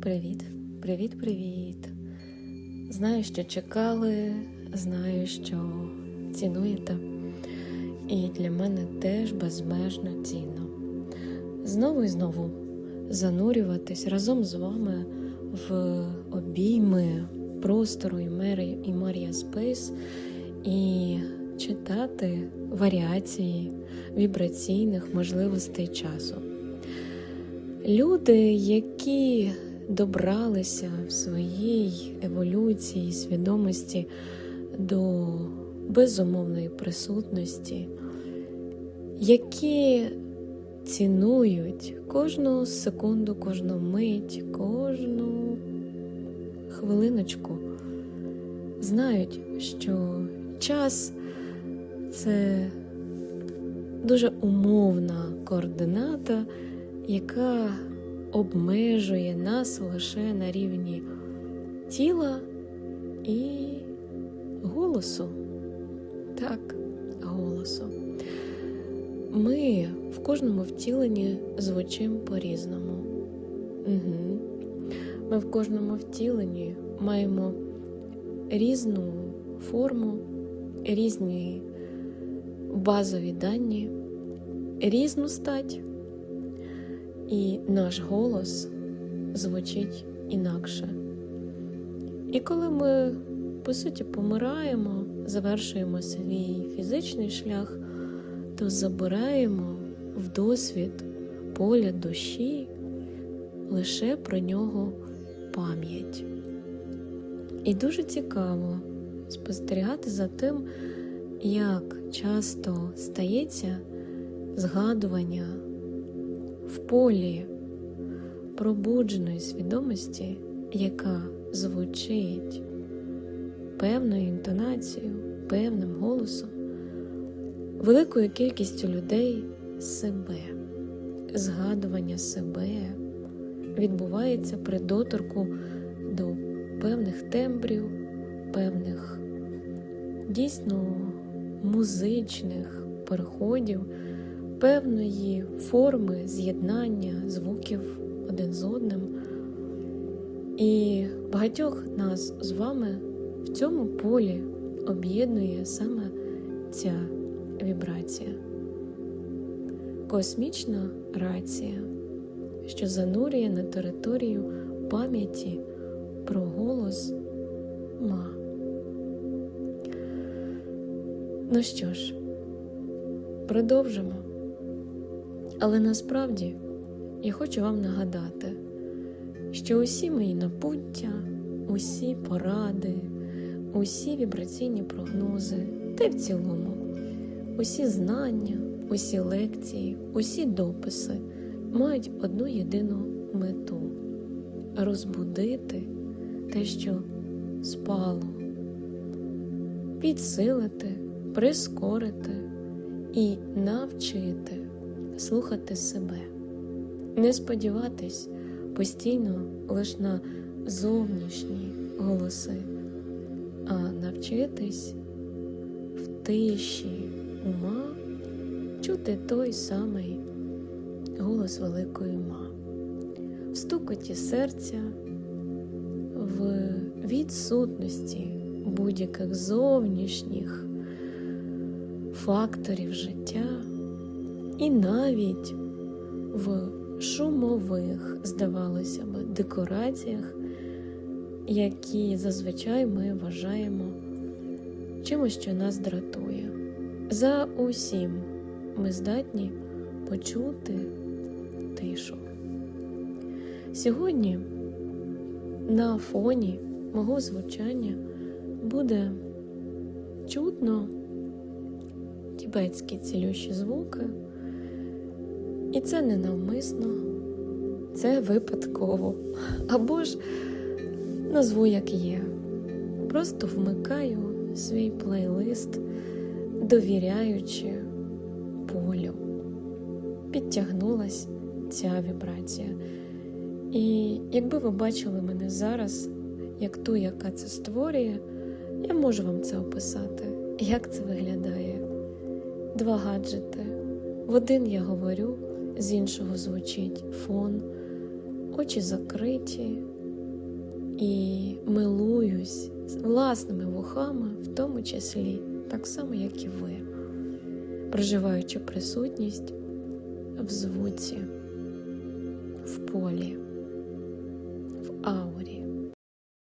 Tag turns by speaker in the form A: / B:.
A: Привіт, привіт, привіт. Знаю, що чекали, знаю, що цінуєте. І для мене теж безмежно цінно. Знову і знову занурюватись разом з вами в обійми простору і Марія Спейс і читати варіації вібраційних можливостей часу. Люди, які добралися в своїй еволюції свідомості до безумовної присутності, які цінують кожну секунду, кожну мить, кожну хвилиночку, знають, що час це дуже умовна координата яка обмежує нас лише на рівні тіла і голосу. Так, голосу. Ми в кожному втіленні звучимо по-різному. Угу. Ми в кожному втіленні маємо різну форму, різні базові дані, різну стать. І наш голос звучить інакше. І коли ми, по суті, помираємо, завершуємо свій фізичний шлях, то забираємо в досвід поля душі лише про нього пам'ять. І дуже цікаво спостерігати за тим, як часто стається згадування в полі пробудженої свідомості, яка звучить певною інтонацією, певним голосом, великою кількістю людей себе, згадування себе відбувається при доторку до певних тембрів, певних дійсно музичних переходів певної форми з'єднання звуків один з одним. І багатьох нас з вами в цьому полі об'єднує саме ця вібрація, космічна рація, що занурює на територію пам'яті про голос ма. Ну що ж, продовжимо. Але насправді я хочу вам нагадати, що усі мої напуття, усі поради, усі вібраційні прогнози, та й в цілому, усі знання, усі лекції, усі дописи мають одну єдину мету розбудити те, що спало, підсилити, прискорити і навчити слухати себе, не сподіватись постійно лише на зовнішні голоси, а навчитись в тиші ума чути той самий голос великої ма, в стукоті серця, в відсутності будь-яких зовнішніх факторів життя. І навіть в шумових, здавалося б, декораціях, які зазвичай ми вважаємо чимось, що нас дратує. За усім ми здатні почути тишу. Сьогодні на фоні мого звучання буде чутно тібетські цілющі звуки. І це не навмисно, це випадково. Або ж назву як є. Просто вмикаю свій плейлист, довіряючи полю. Підтягнулась ця вібрація. І якби ви бачили мене зараз, як ту, яка це створює, я можу вам це описати, як це виглядає. Два гаджети. В один я говорю, з іншого звучить фон, очі закриті і милуюсь власними вухами, в тому числі, так само, як і ви, проживаючи присутність в звуці, в полі, в аурі.